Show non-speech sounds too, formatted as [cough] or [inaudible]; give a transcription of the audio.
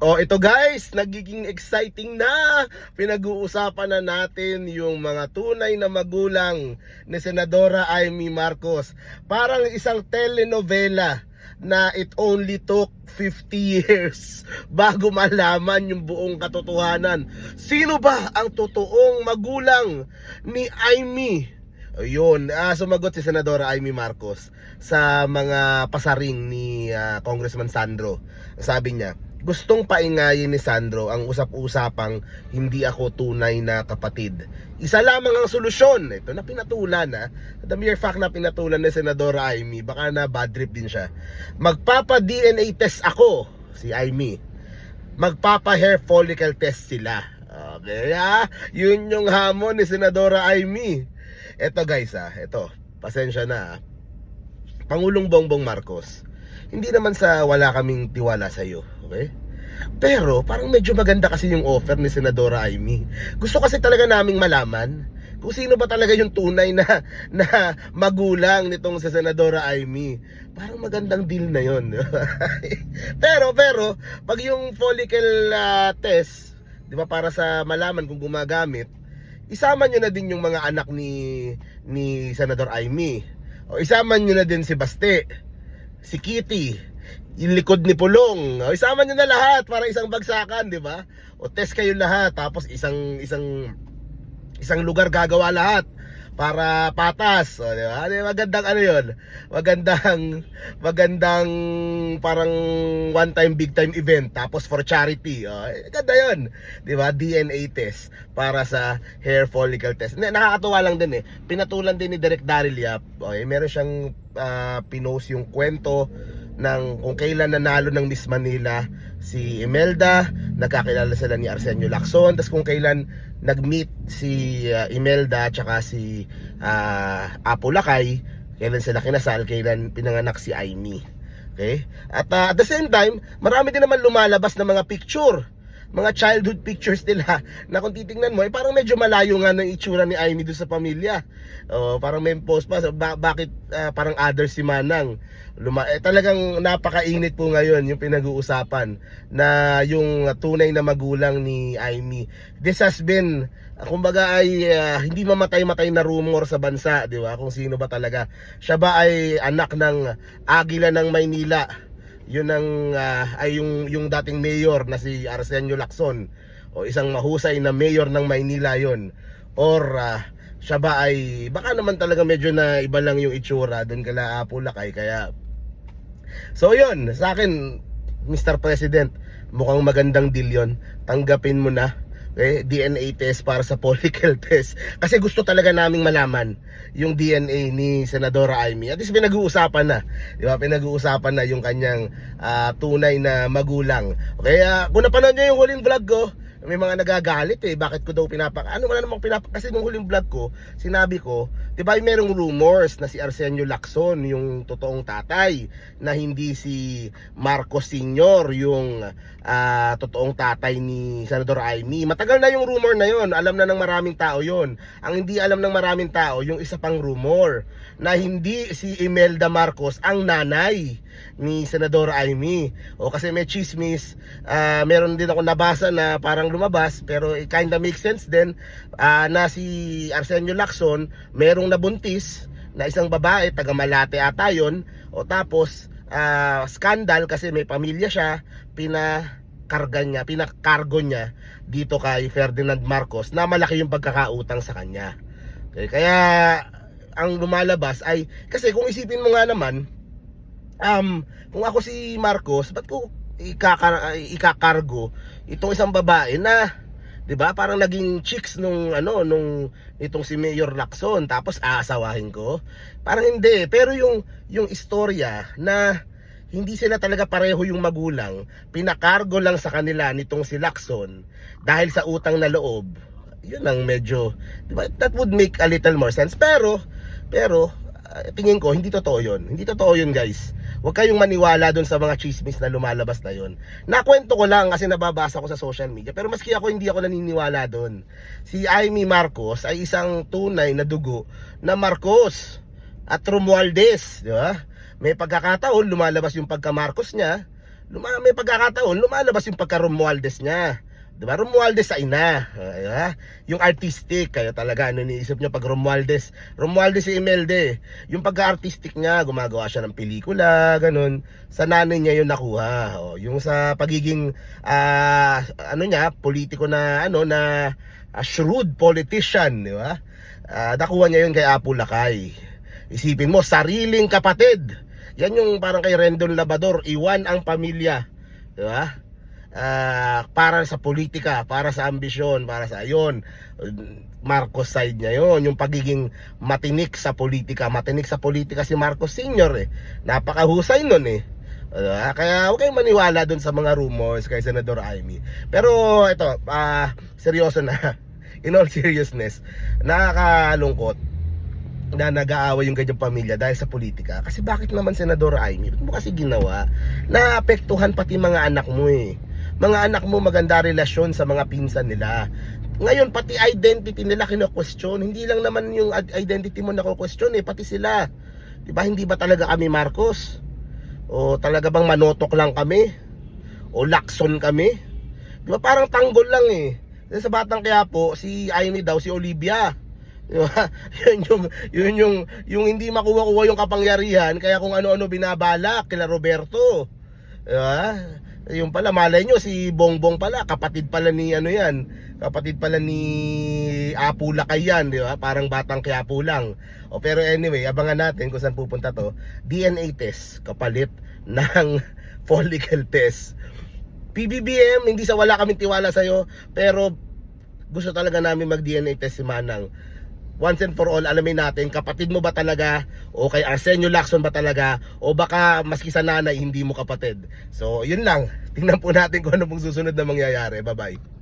Oh, ito guys, nagiging exciting na. Pinag-uusapan na natin yung mga tunay na magulang ni Senadora Amy Marcos. Parang isang telenovela na it only took 50 [laughs] years bago malaman yung buong katotohanan. Sino ba ang totoong magulang ni Amy? Ayun, ah, sumagot si Senadora Amy Marcos sa mga pasaring ni ah, Congressman Sandro. Sabi niya, gustong paingayin ni Sandro ang usap-usapang hindi ako tunay na kapatid. Isa lamang ang solusyon. Ito na pinatulan na. The mere fact na pinatulan ni Senadora Amy, baka na bad trip din siya. Magpapa-DNA test ako, si Amy. Magpapa-hair follicle test sila. Okay, ha? Yun yung hamon ni Senadora Amy. Ito guys, ah, ito. Pasensya na, ah. Pangulong Bongbong Marcos, hindi naman sa wala kaming tiwala sa iyo, okay? Pero parang medyo maganda kasi yung offer ni Senadora Amy. Gusto kasi talaga naming malaman kung sino ba talaga yung tunay na [laughs] na magulang nitong si Senadora Amy. Parang magandang deal na yon. [laughs] pero pero pag yung follicle ah, test, 'di ba para sa malaman kung gumagamit, isama nyo na din yung mga anak ni ni Senador Amy. O isama nyo na din si Baste, si Kitty, yung likod ni Pulong. Isama nyo na lahat para isang bagsakan, di ba? O test kayo lahat tapos isang isang isang lugar gagawa lahat para patas. O, di ba? Di ba? Magandang ano 'yon. Magandang magandang parang one time big time event tapos for charity. O, eh, ganda 'yon. Di ba? DNA test para sa hair follicle test. Na- Nakakatuwa lang din eh. Pinatulan din ni Direk Daryl Yap. Okay, meron siyang ah, pinost yung kwento ng kung kailan nanalo ng Miss Manila si Imelda, nagkakilala sila ni Arsenio Lacson, tapos kung kailan nag-meet si ah, Imelda at saka si ah, Apo Lakay, kailan sila kinasal, kailan pinanganak si Amy. Okay? At ah, at the same time, marami din naman lumalabas na mga picture mga childhood pictures nila [laughs] na kung titingnan mo, eh, parang medyo malayo nga ng itsura ni Amy doon sa pamilya. Oh, parang may post pa, ba- bakit ah, parang other si Manang? Luma eh, talagang napakainit po ngayon yung pinag-uusapan na yung tunay na magulang ni Amy. This has been, kumbaga ay ah, hindi mamatay-matay na rumor sa bansa, di ba? Kung sino ba talaga. Siya ba ay anak ng Agila ng Maynila? Yun ang ah, ay yung yung dating mayor na si Arsenio Lacson o isang mahusay na mayor ng Maynila yon or ah, siya ba ay baka naman talaga medyo na iba lang yung itsura doon kala Apo Lakay kaya So yun, sa akin Mr. President, mukhang magandang deal yun. Tanggapin mo na. Okay? DNA test para sa [laughs] follicle test. Kasi gusto talaga naming malaman yung DNA ni Senadora Amy. At least pinag-uusapan na. Di ba? Pinag-uusapan na yung kanyang ah, tunay na magulang. Okay? ah, kung napanood nyo yung huling vlog ko, may mga nagagalit eh. Bakit ko daw pinapak... Ano wala namang pinapak... Kasi nung huling vlog ko, sinabi ko, di ba merong rumors na si Arsenio Lacson yung totoong tatay na hindi si Marcos Sr. yung ah, totoong tatay ni Senador Amy. Matagal na yung rumor na yon. Alam na ng maraming tao yon. Ang hindi alam ng maraming tao, yung isa pang rumor na hindi si Imelda Marcos ang nanay ni Senador Amy. O kasi may chismis, ah, meron din ako nabasa na parang lumabas pero it kinda makes sense din ah, na si Arsenio Lacson merong nabuntis na isang babae, taga Malate ata yun. O tapos, ah, scandal kasi may pamilya siya, pinakarga niya, pinakargo niya dito kay Ferdinand Marcos na malaki yung pagkakautang sa kanya. Okay, kaya ang lumalabas ay kasi kung isipin mo nga naman um kung ako si Marcos ba't ko ikakar ikakargo itong isang babae na 'di ba parang naging chicks nung ano nung itong si Mayor Lacson tapos aasawahin ko parang hindi pero yung yung istorya na hindi sila talaga pareho yung magulang pinakargo lang sa kanila nitong si Lacson dahil sa utang na loob yun ang medyo, di ba, that would make a little more sense. Pero, pero, ah, tingin ko, hindi totoo yun. Hindi totoo yun, guys. Huwag kayong maniwala dun sa mga chismis na lumalabas na yun. Nakwento ko lang kasi nababasa ko sa social media. Pero maski ako, hindi ako naniniwala dun. Si Amy Marcos ay isang tunay na dugo na Marcos at Romualdez, di ba? May pagkakataon, lumalabas yung pagka-Marcos niya, luma, may pagkakataon, lumalabas yung pagka Romualdez niya. Diba? Romualdez sa ina. Uh, diba? Yung artistic, kayo talaga, ano niisip niyo pag Romualdez? Romualdez si Imelda Yung pagka-artistic niya, gumagawa siya ng pelikula, ganun. Sa nanay niya yung nakuha. O, yung sa pagiging, ah, ano niya, politiko na, ano, na ah, shrewd politician, di ba? Ah, nakuha niya yun kay Apo Lakay. Isipin mo, sariling kapatid. Yan yung parang kay Rendon Labador, iwan ang pamilya. Di ba? Ah, para sa politika, para sa ambisyon, para sa ayon. Marcos side niya yon yung pagiging matinik sa politika. Matinik sa politika si Marcos Sr. eh. Napakahusay nun eh. Diba? Kaya huwag kayong maniwala dun sa mga rumors kay Senador Amy. Pero ito, ah seryoso na. [laughs] In all seriousness, nakakalungkot na nag-aaway yung kanyang pamilya dahil sa politika. Kasi bakit naman Senador Amy? Ba't mo kasi ginawa? Naapektuhan pati mga anak mo eh. Mga anak mo maganda relasyon sa mga pinsan nila. Ngayon, pati identity nila kino-question. Hindi lang naman yung identity mo nako-question eh, pati sila. Di ba hindi ba talaga kami Marcos? O talaga bang manotok lang kami? O lakson kami? Di parang tanggol lang eh. Sa Batang Quiapo, si Amy daw, si Olivia. Di ba? [laughs] yun yung, yun yung, yung hindi makuha-kuha yung kapangyarihan, kaya kung ano-ano binabalak kila Roberto. Di ba? Yung pala, malay nyo, si Bongbong pala, kapatid pala ni ano yan, kapatid pala ni Apu Lakay yan, di ba? Parang batang Quiapo lang. O pero anyway, abangan natin kung saan pupunta to. DNA test, kapalit [laughs] ng follicle test. PBBM, hindi sa wala kaming tiwala sa'yo, pero gusto talaga namin mag-DNA test si Manang. Once and for all, alamin natin, kapatid mo ba talaga, o kay Arsenio Lacson ba talaga, o baka maski sa nanay, hindi mo kapatid. So, yun lang. Tingnan po natin kung ano pong susunod na mangyayari. Bye-bye.